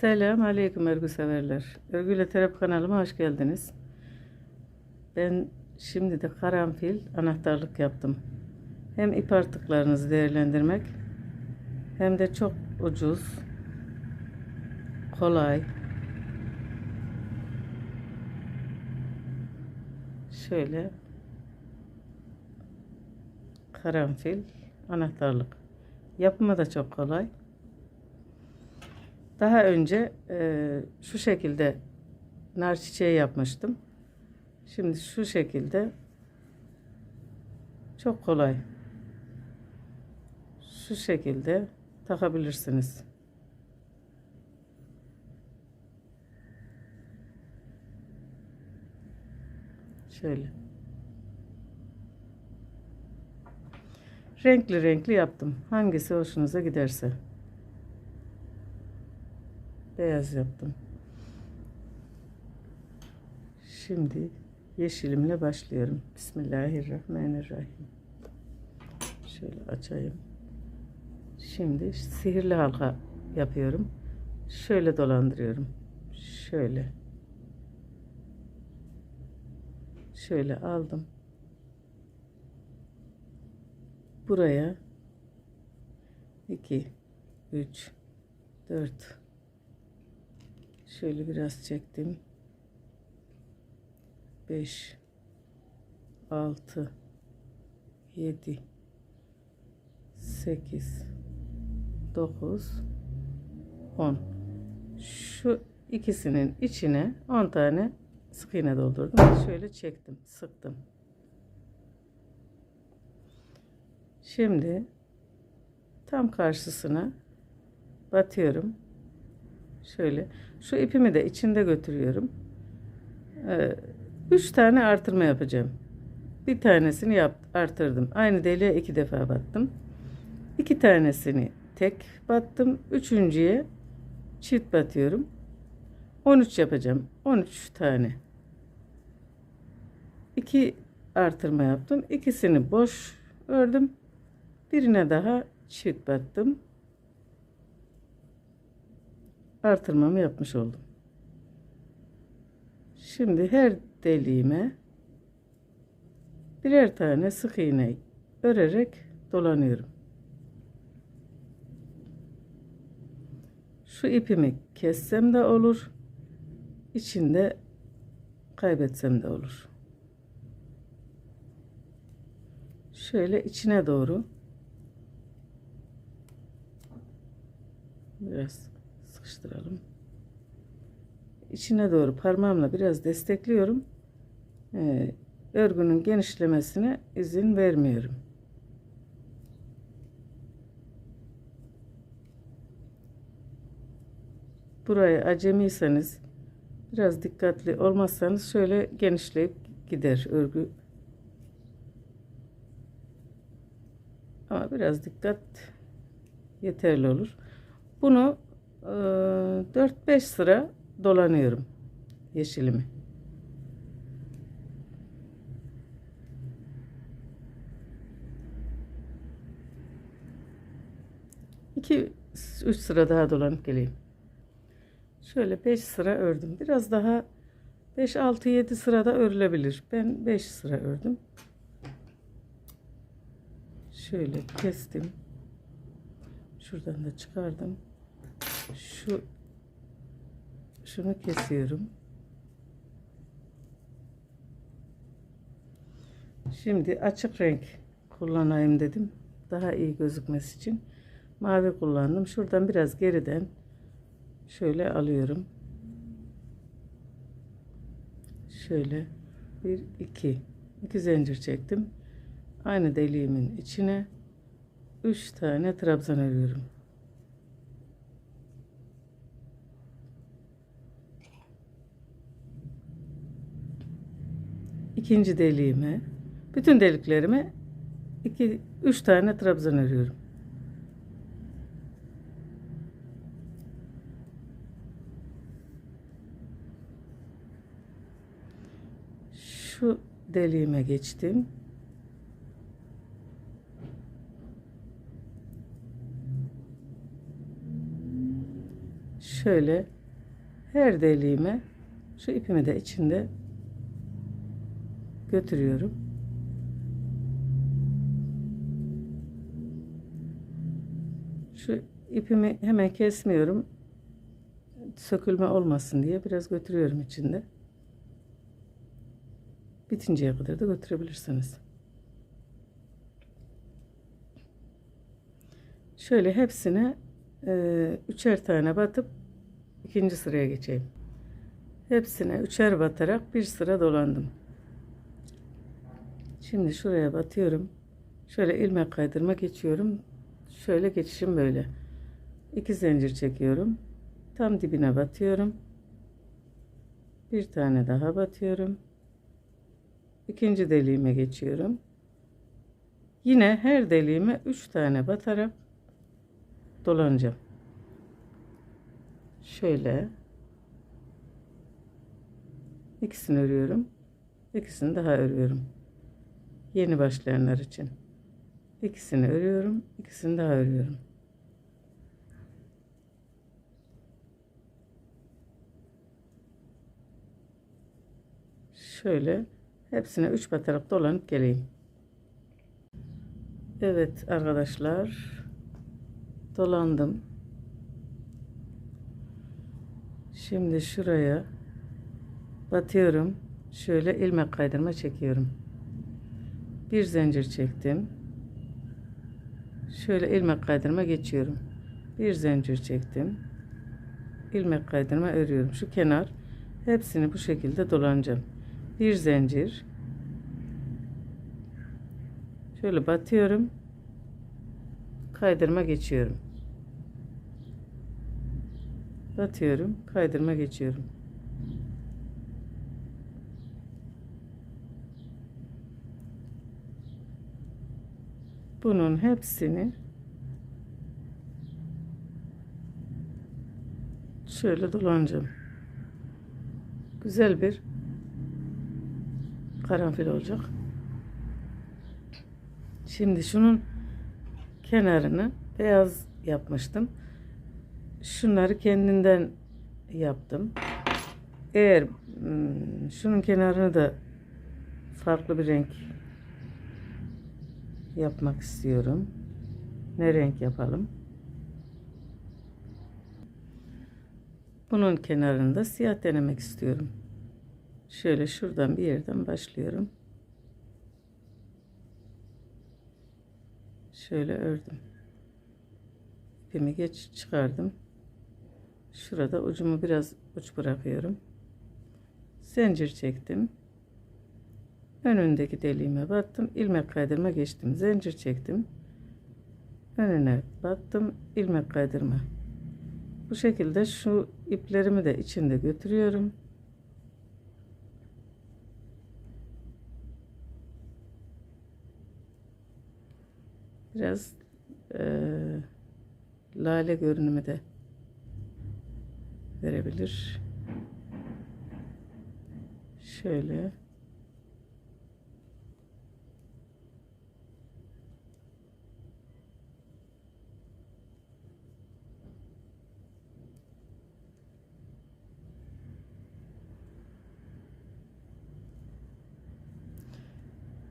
Selam aleyküm örgü severler. Örgüyle Terapi kanalıma hoş geldiniz. Ben şimdi de karanfil anahtarlık yaptım. Hem ip artıklarınızı değerlendirmek hem de çok ucuz, kolay. Şöyle karanfil anahtarlık. Yapımı da çok kolay. Daha önce e, şu şekilde nar çiçeği yapmıştım. Şimdi şu şekilde çok kolay. Şu şekilde takabilirsiniz. Şöyle. Renkli renkli yaptım. Hangisi hoşunuza giderse. Beyaz yaptım. Şimdi yeşilimle başlıyorum. Bismillahirrahmanirrahim. Şöyle açayım. Şimdi sihirli halka yapıyorum. Şöyle dolandırıyorum. Şöyle. Şöyle aldım. Buraya 2 3 4 Şöyle biraz çektim. 5 6 7 8 9 10 Şu ikisinin içine 10 tane sık iğne doldurdum. Şöyle çektim, sıktım. Şimdi tam karşısına batıyorum. Şöyle şu ipimi de içinde götürüyorum. Ee, üç tane artırma yapacağım. Bir tanesini yap, artırdım. Aynı deliğe iki defa battım. İki tanesini tek battım. Üçüncüye çift batıyorum. 13 yapacağım. 13 tane. İki artırma yaptım. İkisini boş ördüm. Birine daha çift battım. Artırmamı yapmış oldum. Şimdi her deliğime birer tane sık iğne örerek dolanıyorum. Şu ipimi kessem de olur. içinde kaybetsem de olur. Şöyle içine doğru biraz sıkıştıralım. İçine doğru parmağımla biraz destekliyorum. Ee, örgünün genişlemesine izin vermiyorum. Burayı acemiyseniz biraz dikkatli olmazsanız şöyle genişleyip gider örgü. Ama biraz dikkat yeterli olur. Bunu 4-5 sıra dolanıyorum yeşilimi. İki, üç sıra daha dolanıp geleyim. Şöyle 5 sıra ördüm. Biraz daha 5, 6, 7 sırada örülebilir. Ben 5 sıra ördüm. Şöyle kestim. Şuradan da çıkardım. Şu şunu kesiyorum. Şimdi açık renk kullanayım dedim. Daha iyi gözükmesi için mavi kullandım. Şuradan biraz geriden şöyle alıyorum. Şöyle bir iki iki zincir çektim. Aynı deliğimin içine üç tane trabzan örüyorum. İkinci deliğime bütün deliklerime iki üç tane trabzan örüyorum. Şu deliğime geçtim. şöyle her deliğime şu ipimi de içinde götürüyorum. Şu ipimi hemen kesmiyorum. Sökülme olmasın diye biraz götürüyorum içinde. Bitinceye kadar da götürebilirsiniz. Şöyle hepsine e, üçer tane batıp ikinci sıraya geçeyim. Hepsine üçer batarak bir sıra dolandım. Şimdi şuraya batıyorum. Şöyle ilmek kaydırma geçiyorum. Şöyle geçişim böyle. İki zincir çekiyorum. Tam dibine batıyorum. Bir tane daha batıyorum. İkinci deliğime geçiyorum. Yine her deliğime üç tane batarak dolanacağım. Şöyle ikisini örüyorum. İkisini daha örüyorum. Yeni başlayanlar için. İkisini örüyorum, ikisini daha örüyorum. Şöyle hepsine 3 batarak dolanıp geleyim. Evet arkadaşlar dolandım. Şimdi şuraya batıyorum. Şöyle ilmek kaydırma çekiyorum. Bir zincir çektim. Şöyle ilmek kaydırma geçiyorum. Bir zincir çektim. ilmek kaydırma örüyorum. Şu kenar hepsini bu şekilde dolanacağım. Bir zincir. Şöyle batıyorum. Kaydırma geçiyorum. Batıyorum, kaydırma geçiyorum. Bunun hepsini şöyle dolanacağım. Güzel bir karanfil olacak. Şimdi şunun kenarını beyaz yapmıştım. Şunları kendinden yaptım. Eğer hmm, şunun kenarını da farklı bir renk yapmak istiyorum. Ne renk yapalım? Bunun kenarında siyah denemek istiyorum. Şöyle şuradan bir yerden başlıyorum. Şöyle ördüm. İpimi geç çıkardım. Şurada ucumu biraz uç bırakıyorum. Zincir çektim. Önündeki deliğime battım. ilmek kaydırma geçtim. Zincir çektim. Önüne battım. ilmek kaydırma. Bu şekilde şu iplerimi de içinde götürüyorum. Biraz eee lale görünümü de verebilir. Şöyle.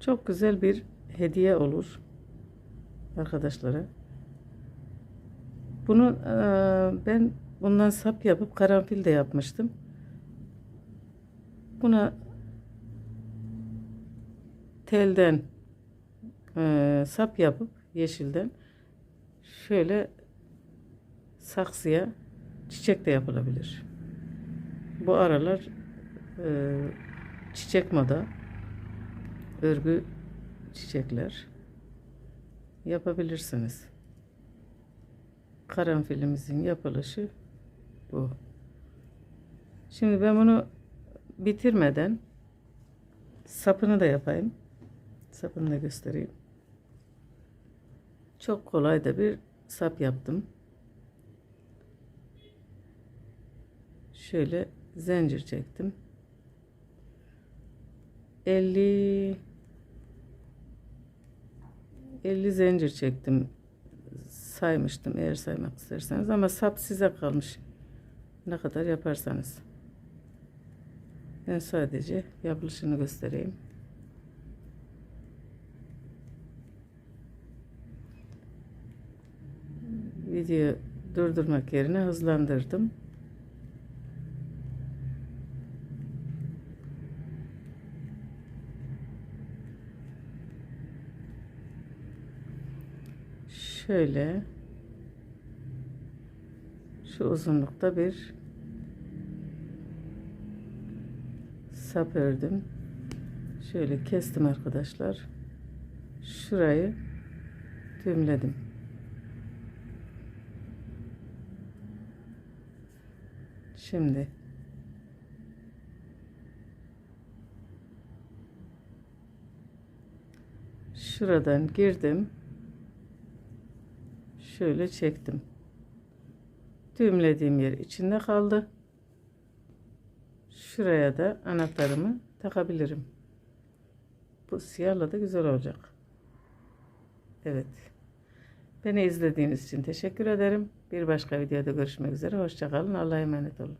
Çok güzel bir hediye olur arkadaşlara. Bunu eee, ben bundan sap yapıp karanfil de yapmıştım. Buna telden eee, sap yapıp yeşilden şöyle saksıya çiçek de yapılabilir. Bu aralar eee, çiçek moda örgü çiçekler yapabilirsiniz. Karanfilimizin yapılışı bu. Şimdi ben bunu bitirmeden sapını da yapayım. Sapını da göstereyim. Çok kolay da bir sap yaptım. Şöyle zincir çektim. 50 50 zincir çektim saymıştım eğer saymak isterseniz ama sap size kalmış Ne kadar yaparsanız. Ben sadece yapılışını göstereyim. Video durdurmak yerine hızlandırdım. Şöyle şu uzunlukta bir sap ördüm. Şöyle kestim arkadaşlar. Şurayı düğümledim. Şimdi şuradan girdim. Şöyle çektim. Düğümlediğim yer içinde kaldı. Şuraya da anahtarımı takabilirim. Bu siyahla da güzel olacak. Evet. Beni izlediğiniz için teşekkür ederim. Bir başka videoda görüşmek üzere. Hoşçakalın. Allah'a emanet olun.